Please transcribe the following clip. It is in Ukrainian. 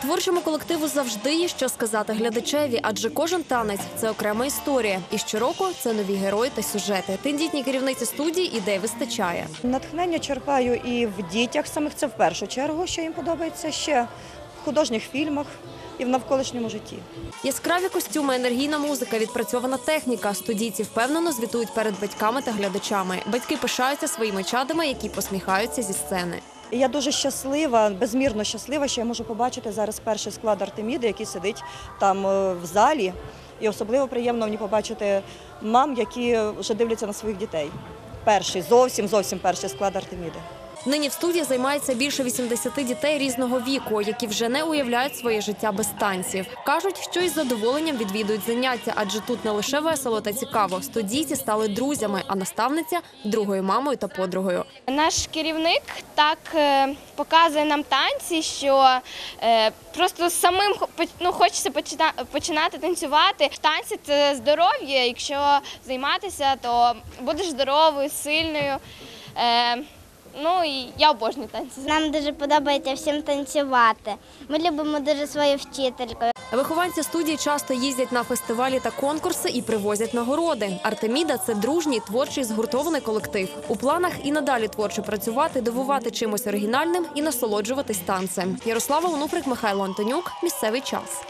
Творчому колективу завжди є що сказати глядачеві, адже кожен танець це окрема історія. І щороку це нові герої та сюжети. Тендітній керівниці студії ідей вистачає. Натхнення черпаю і в дітях самих це в першу чергу, що їм подобається ще в художніх фільмах і в навколишньому житті. Яскраві костюми, енергійна музика, відпрацьована техніка. Студійці впевнено звітують перед батьками та глядачами. Батьки пишаються своїми чадами, які посміхаються зі сцени. Я дуже щаслива, безмірно щаслива, що я можу побачити зараз перший склад Артеміди, який сидить там е, в залі. І особливо приємно мені побачити мам, які вже дивляться на своїх дітей. Перший, зовсім зовсім перший склад Артеміди. Нині в студії займається більше 80 дітей різного віку, які вже не уявляють своє життя без танців. кажуть, що із задоволенням відвідують заняття, адже тут не лише весело та цікаво. Студійці стали друзями, а наставниця другою мамою та подругою. Наш керівник так е, показує нам танці, що е, просто самим ну, хочеться починати танцювати. Танці це здоров'я. Якщо займатися, то будеш здоровою, сильною. Ну і я обожнюю танці. Нам дуже подобається всім танцювати. Ми любимо дуже свою вчительку. Вихованці студії часто їздять на фестивалі та конкурси і привозять нагороди. Артеміда це дружній творчий згуртований колектив. У планах і надалі творчо працювати, дивувати чимось оригінальним і насолоджуватись танцем. Ярослава Онуфрик, Михайло Антонюк. Місцевий час.